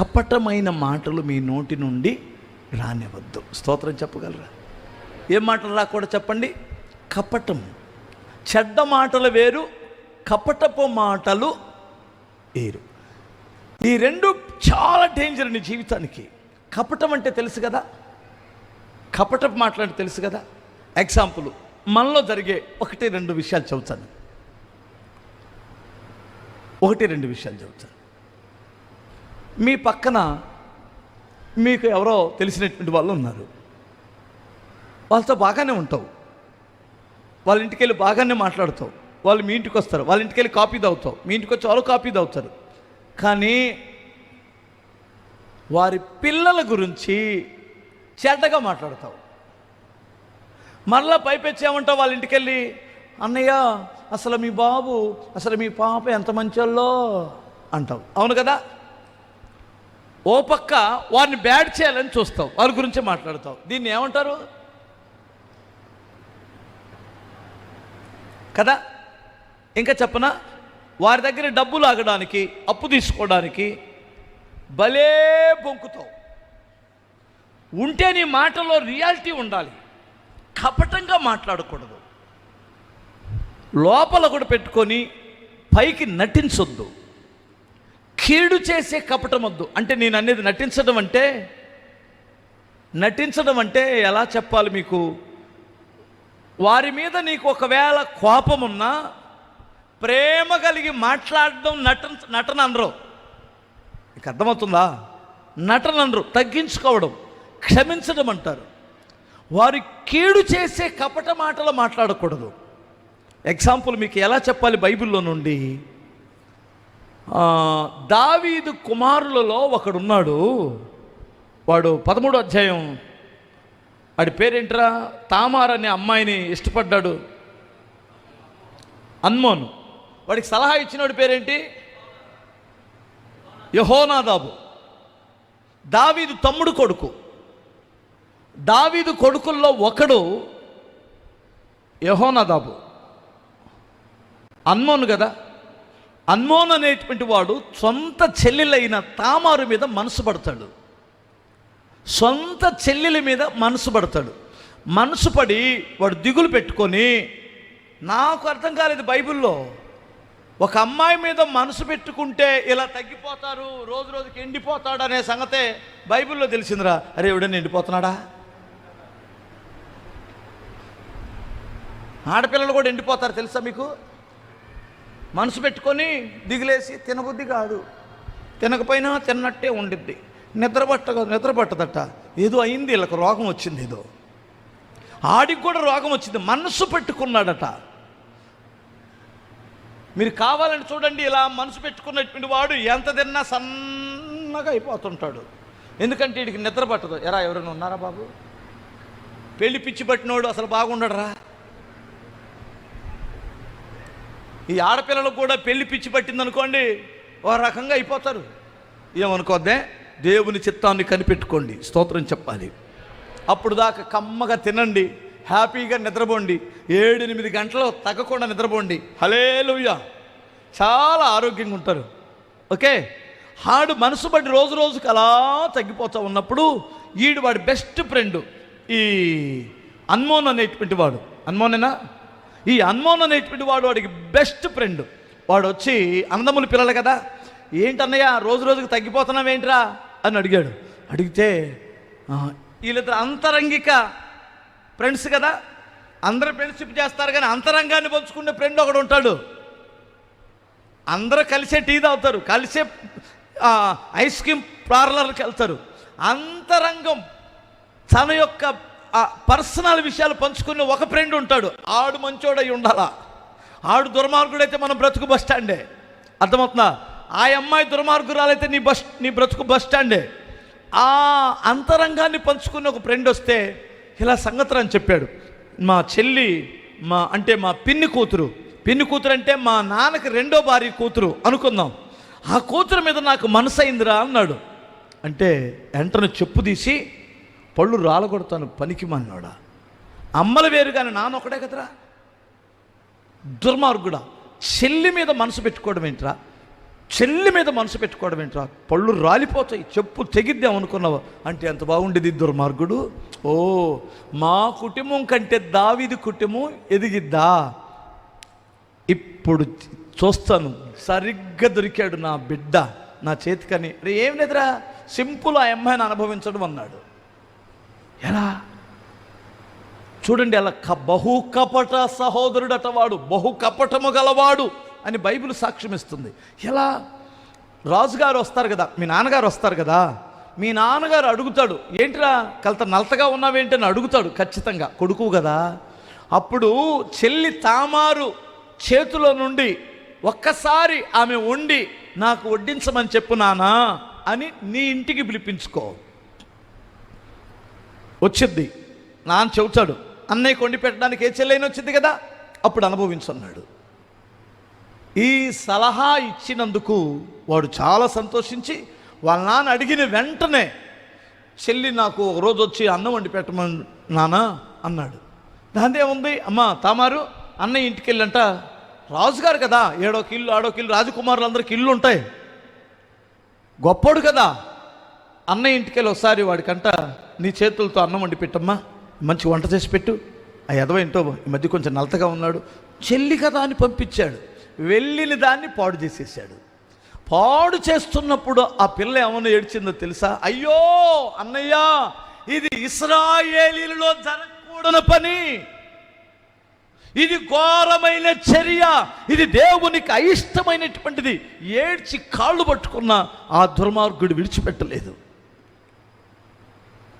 కపటమైన మాటలు మీ నోటి నుండి రానివద్దు. స్తోత్రం చెప్పగలరా? ఏం మాటలు రాకూడదు చెప్పండి? కపటం చెడ్డ మాటలు వేరు కపటపు మాటలు వేరు. ఈ రెండు చాలా డేంజర్ నీ జీవితానికి. కపటం అంటే తెలుసు కదా? కపటపు మాట్లాడి తెలుసు కదా? ఎగ్జాంపుల్ మనలో జరిగే ఒకటి రెండు విషయాలు చెబుతాను. ఒకటి రెండు విషయాలు చెబుతాను. మీ పక్కన మీకు ఎవరో తెలిసినటువంటి వాళ్ళు ఉన్నారు. వాళ్ళతో బాగానే ఉంటావు. వాళ్ళ ఇంటికి వెళ్ళి బాగానే మాట్లాడతావు. వాళ్ళు మీ ఇంటికి వస్తారు. వాళ్ళ ఇంటికి వెళ్ళి కాపీ తాగుతావు. మీ ఇంటికి వచ్చి వాళ్ళు కాపీ తాగుతారు. కానీ వారి పిల్లల గురించి చెడ్డగా మాట్లాడతావు. మరలా పైపెచ్చేమంటావు వాళ్ళ ఇంటికి వెళ్ళి అన్నయ్య అసలు మీ బాబు అసలు మీ పాప ఎంత మంచోళ్ళో అంటావు. అవును కదా? ఓ పక్క వారిని బ్యాడ్ చేయాలని చూస్తావు వారి గురించి మాట్లాడతావు. దీన్ని ఏమంటారు? కదా? ఇంకా చెప్పనా? వారి దగ్గర డబ్బులు ఆగడానికి అప్పు తీసుకోవడానికి భలే బొంకుతావు. ఉంటే నీ మాటలో రియాలిటీ ఉండాలి. కపటంగా మాట్లాడకూడదు. లోపల కూడా పెట్టుకొని పైకి నటించొద్దు. కీడు చేసే కపటమద్దు అంటే నేను అనేది నటించడం అంటే నటించడం అంటే ఎలా చెప్పాలి మీకు? వారి మీద నీకు ఒకవేళ కోపం ఉన్నా ప్రేమ కలిగి మాట్లాడడం నటన నటన అనరు. నీకు అర్థమవుతుందా? నటన అనరు తగ్గించుకోవడం క్షమించడం అంటారు. వారి కీడు చేసే కపట మాటలు మాట్లాడకూడదు. ఎగ్జాంపుల్ మీకు ఎలా చెప్పాలి బైబిల్లో నుండి? దావీదు కుమారులలో ఒకడున్నాడు. వాడు పదమూడో అధ్యాయం. వాడి పేరేంట్రా? తామార్ అనే అమ్మాయిని ఇష్టపడ్డాడు. అన్మోను. వాడికి సలహా ఇచ్చినవాడి పేరేంటి? యహోనాదాబు. దావీదు తమ్ముడు కొడుకు. దావీదు కొడుకుల్లో ఒకడు యహోనాదాబు. అన్మోను కదా? అన్మోన్ అనేటువంటి వాడు సొంత చెల్లెలైన తామారు మీద మనసు పడతాడు. సొంత చెల్లెల మీద మనసు పడతాడు. మనసు పడి వాడు దిగులు పెట్టుకొని నాకు అర్థం కాలేదు బైబిల్లో. ఒక అమ్మాయి మీద మనసు పెట్టుకుంటే ఇలా తగ్గిపోతారు రోజు రోజుకి ఎండిపోతాడు అనే సంగతే బైబిల్లో తెలిసిందిరా. అరే ఎవడన్నా ఎండిపోతున్నాడా? ఆడపిల్లలు కూడా ఎండిపోతారు తెలుసా మీకు? మనసు పెట్టుకొని దిగులేసి తినబుద్ధి కాదు. తినకపోయినా తిన్నట్టే ఉండిద్ది. నిద్ర పట్ట నిద్ర పట్టదట. ఏదో అయింది వీళ్ళకి రోగం వచ్చింది ఏదో. ఆడికి కూడా రోగం వచ్చింది. మనసు పెట్టుకున్నాడట. మీరు కావాలని చూడండి ఇలా మనసు పెట్టుకున్నటువంటి వాడు ఎంత తిన్నా సన్నగా అయిపోతుంటాడు. ఎందుకంటే వీడికి నిద్ర పట్టదు. ఎరా ఎవరైనా ఉన్నారా బాబు? పెళ్ళి పిచ్చి పట్టినోడు అసలు బాగుండడరా? ఈ ఆడపిల్లలకు కూడా పెళ్ళి పిచ్చి పట్టింది అనుకోండి ఓ రకంగా అయిపోతారు. ఏమనుకోద్దే? దేవుని చిత్తాన్ని కనిపెట్టుకోండి. స్తోత్రం చెప్పాలి. అప్పుడు దాకా కమ్మగా తినండి. హ్యాపీగా నిద్రపోండి. ఏడు ఎనిమిది గంటలు తగ్గకుండా నిద్రపోండి. హలేలుయ్య చాలా ఆరోగ్యంగా ఉంటారు. ఓకే? హాడు మనసు బట్టి రోజు రోజుకి అలా తగ్గిపోతూ ఉన్నప్పుడు ఈడు వాడి బెస్ట్ ఫ్రెండ్. ఈ అన్మోన్ అనేటువంటి వాడు. అన్మోనేనా? ఈ అన్మోన్ అనేటువంటి వాడు వాడికి బెస్ట్ ఫ్రెండ్. వాడు వచ్చి అందముల పిల్లలు కదా ఏంటన్నయ్య రోజు రోజుకి తగ్గిపోతున్నావేంట్రా అని అడిగాడు. అడిగితే వీళ్ళిద్దరు అంతరంగిక ఫ్రెండ్స్ కదా అందరూ ఫ్రెండ్షిప్ చేస్తారు కానీ అంతరంగాన్ని పంచుకునే ఫ్రెండ్ ఒకడు ఉంటాడు. అందరూ కలిసే టీ తాగుతారు కలిసే ఐస్ క్రీమ్ పార్లర్కి వెళ్తారు. అంతరంగం తన యొక్క ఆ, పర్సనల్ విషయాలు పంచుకునే ఒక ఫ్రెండ్ ఉంటాడు. ఆడు మంచోడై ఉండాలా? ఆడు దుర్మార్గుడైతే మనం బ్రతుకు బస్ స్టాండే. అర్థమవుతుందా? ఆ అమ్మాయి దుర్మార్గురాలైతే నీ బస్ నీ బ్రతుకు బస్ స్టాండే. ఆ అంతరంగాన్ని పంచుకున్న ఒక ఫ్రెండ్ వస్తే ఇలా సంగతులు అని చెప్పాడు. మా చెల్లి మా అంటే మా పిన్ని కూతురు. పిన్ని కూతురు అంటే మా నాన్నకి రెండో భార్య కూతురు అనుకుందాం. ఆ కూతురు మీద నాకు మనసు అయిందిరా అన్నాడు. అంటే వెంటనే చెప్పు తీసి పళ్ళు రాలగొడతాను పనికి మన్నాడా అమ్మలు వేరు కానీ నాన్న కదరా? దుర్మార్గుడా. చెల్లి మీద మనసు పెట్టుకోవడం ఏంట్రా? చెల్లి మీద మనసు పెట్టుకోవడం ఏంట్రా? పళ్ళు రాలిపోతాయి చెప్పు తెగిద్దాం అనుకున్నావా అంటే ఎంత బాగుండేది దుర్మార్గుడు? ఓ మా కుటుంబం కంటే దావిది కుటుంబం ఎదిగిద్దా? ఇప్పుడు చూస్తాను సరిగ్గా దొరికాడు నా బిడ్డ నా చేతికని. రే ఏం లేదురా? సింపుల్ ఆ అమ్మాయిని అనుభవించడం అన్నాడు. ఎలా? చూడండి అలా క బహు కపట సహోదరుడట వాడు బహు కపటము గలవాడు అని బైబిల్ సాక్ష్యం ఇస్తుంది. ఎలా? రాజుగారు వస్తారు కదా మీ నాన్నగారు వస్తారు కదా మీ నాన్నగారు అడుగుతాడు ఏంటిరా కలత నలతగా ఉన్నావేంటి? అని అడుగుతాడు ఖచ్చితంగా కొడుకు కదా. అప్పుడు చెల్లి తామారు చేతుల నుండి ఒక్కసారి ఆమె వండి నాకు వడ్డించమని చెప్పు నానా అని నీ ఇంటికి పిలిపించుకో. వచ్చింది. నాన్న చెబుతాడు అన్నయ్య కొండి పెట్టడానికి ఏ చెల్లైన వచ్చింది కదా? అప్పుడు అనుభవించన్నాడు. ఈ సలహా ఇచ్చినందుకు వాడు చాలా సంతోషించి వాళ్ళ నాన్న అడిగిన వెంటనే చెల్లి నాకు ఒక రోజు వచ్చి అన్నం వండి పెట్టమని నాన్న అన్నాడు. దాందే ఉంది అమ్మ తామారు అన్నయ్య ఇంటికి వెళ్ళంట. రాజుగారు కదా ఏడో కిల్లు ఆడో కిల్లు రాజకుమారులు రాజకుమారులందరికీ ఇల్లు ఉంటాయి గొప్పోడు కదా అన్నయ్య ఇంటికి వెళ్ళి ఒకసారి వాడికంట నీ చేతులతో అన్నం వండి పెట్టమ్మా. మంచి వంట చేసి పెట్టు. ఆ ఎదవేంటో ఈ మధ్య కొంచెం నలతగా ఉన్నాడు. చెల్లి కదా అని పంపించాడు. వెళ్ళిన దాన్ని పాడు చేసేసాడు. పాడు చేస్తున్నప్పుడు ఆ పిల్ల ఏమన్నా ఏడ్చిందో తెలుసా? అయ్యో అన్నయ్య ఇది ఇస్రాయేలీలలో జరగకూడని పని. ఇది ఘోరమైన చర్య. ఇది దేవునికి అయిష్టమైనటువంటిది. ఏడ్చి కాళ్ళు పట్టుకున్న ఆ దుర్మార్గుడు విడిచిపెట్టలేదు.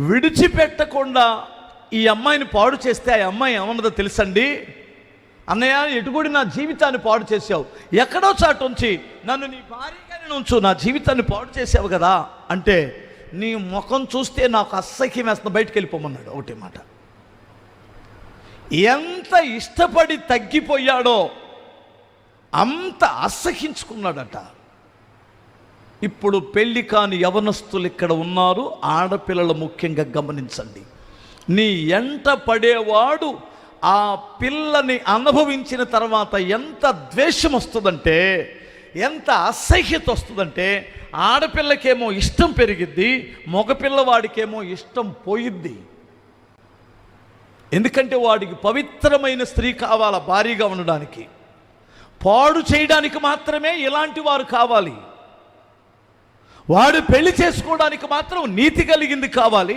విడిచిపెట్టకుండా ఈ అమ్మాయిని పాడు చేస్తే ఆ అమ్మాయి ఏమన్నదో తెలుసండి? అన్నయ్య ఎటుగుడి నా జీవితాన్ని పాడు చేసావు. ఎక్కడో చాటు ఉంచి నన్ను నీ భార్యగానే ఉంచు నా జీవితాన్ని పాడు చేసావు కదా అంటే నీ ముఖం చూస్తే నాకు అస్సహ్యం వేస్తున్న బయటికి వెళ్ళిపోమన్నాడు ఒకటే మాట. ఎంత ఇష్టపడి తగ్గిపోయాడో అంత అసహించుకున్నాడట. ఇప్పుడు పెళ్ళి కాని యవనస్తులు ఇక్కడ ఉన్నారు ఆడపిల్లలు ముఖ్యంగా గమనించండి. నీ ఎంట పడేవాడు ఆ పిల్లని అనుభవించిన తర్వాత ఎంత ద్వేషం వస్తుందంటే ఎంత అసహ్యత వస్తుందంటే ఆడపిల్లకేమో ఇష్టం పెరిగిద్ది మగపిల్లవాడికేమో ఇష్టం పోయిద్ది. ఎందుకంటే వాడికి పవిత్రమైన స్త్రీ కావాల భారీగా ఉండడానికి. పాడు చేయడానికి మాత్రమే ఇలాంటి వారు కావాలి. వాడు పెళ్ళి చేసుకోవడానికి మాత్రం నీతి కలిగింది కావాలి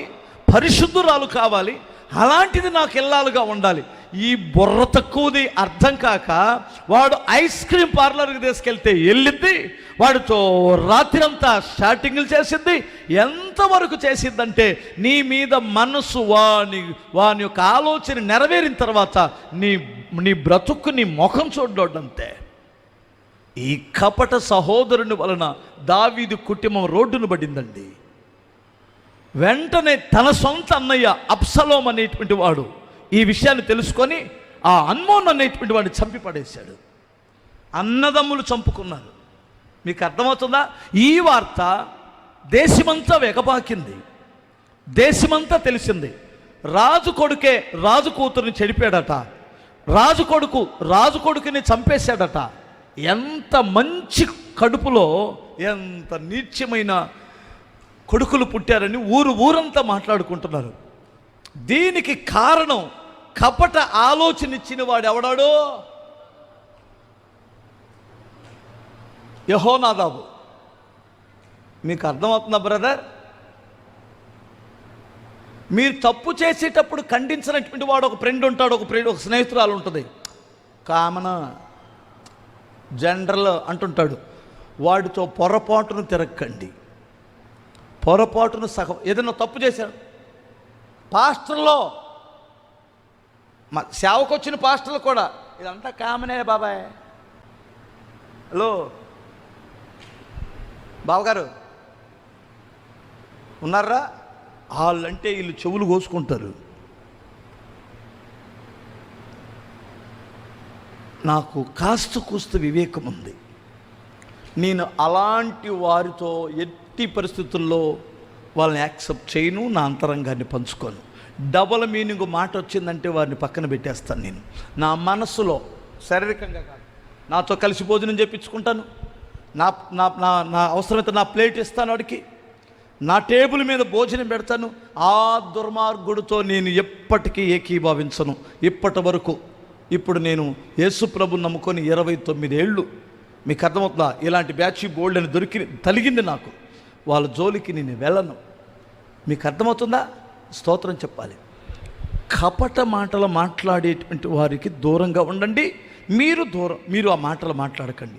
పరిశుద్ధురాలు కావాలి అలాంటిది నాకు ఇల్లాలుగా ఉండాలి. ఈ బుర్ర తక్కువది అర్థం కాక వాడు ఐస్ క్రీమ్ పార్లర్కి తీసుకెళ్తే వెళ్ళింది వాడితో రాత్రంతా స్టార్టింగ్లు చేసింది ఎంతవరకు చేసిందంటే నీ మీద మనసు వాని వాని యొక్క ఆలోచన నెరవేరిన తర్వాత నీ నీ బ్రతుకు నీ ముఖం చూడడంతే. ఈ కపట సహోదరుని వలన దావీదు కుటుంబం రోడ్డును పడిందండి. వెంటనే తన సొంత అన్నయ్య అప్సలోం అనేటువంటి వాడు ఈ విషయాన్ని తెలుసుకొని ఆ అన్మోన్ అనేటువంటి వాడిని చంపి పడేశాడు. అన్నదమ్ములు చంపుకున్నారు. మీకు అర్థమవుతుందా? ఈ వార్త దేశమంతా వెగపాకింది. దేశమంతా తెలిసింది. రాజు కొడుకే రాజు కూతురుని చెడిపాడట. రాజు కొడుకు రాజు కొడుకుని చంపేశాడట. ఎంత మంచి కడుపులో ఎంత నీచ్యమైన కొడుకులు పుట్టారని ఊరు ఊరంతా మాట్లాడుకుంటున్నారు. దీనికి కారణం కపట ఆలోచన ఇచ్చిన వాడు ఎవడాడో యహోనాదాబు. మీకు అర్థమవుతుందా బ్రదర్? మీరు తప్పు చేసేటప్పుడు ఖండించినటువంటి వాడు ఒక ఫ్రెండ్ ఉంటాడు ఒక ఫ్రెండ్ ఒక స్నేహితురాలు ఉంటుంది. కామన? జనరల్ అంటుంటాడు వాడితో పొరపాటును తిరక్కండి. పొరపాటును సగం ఏదైనా తప్పు చేశాడు? పాస్టర్లో మా సేవకు వచ్చిన పాస్టర్లు కూడా ఇదంతా కామనే బాబాయ్. హలో బావగారు ఉన్నారా? వాళ్ళంటే వీళ్ళు చెవులు కోసుకుంటారు. నాకు కాస్త కూస్త వివేకం ఉంది. నేను అలాంటి వారితో ఎట్టి పరిస్థితుల్లో వాళ్ళని యాక్సెప్ట్ చేయను నా అంతరంగాన్ని పంచుకోను. డబల్ మీనింగ్ మాట వచ్చిందంటే వారిని పక్కన పెట్టేస్తాను నేను. నా మనసులో శారీరకంగా కాదు. నాతో కలిసి భోజనం చేపించుకుంటాను. నా నా నా నా అవసరమైతే నా ప్లేట్ ఇస్తాను వాడికి. నా టేబుల్ మీద భోజనం పెడతాను. ఆ దుర్మార్గుడితో నేను ఎప్పటికీ ఏకీభవించను. ఇప్పటి వరకు ఇప్పుడు నేను యేసు ప్రభు నమ్ముకొని ఇరవై తొమ్మిది ఏళ్ళు మీకు అర్థమవుతుందా? ఇలాంటి బ్యాచ్ బోల్డ్ అని దొరికి తలిగింది నాకు. వాళ్ళ జోలికి నేను వెళ్ళను. మీకు అర్థమవుతుందా? స్తోత్రం చెప్పాలి. కపట మాటలు మాట్లాడేటువంటి వారికి దూరంగా ఉండండి. మీరు దూరం మీరు ఆ మాటలు మాట్లాడకండి.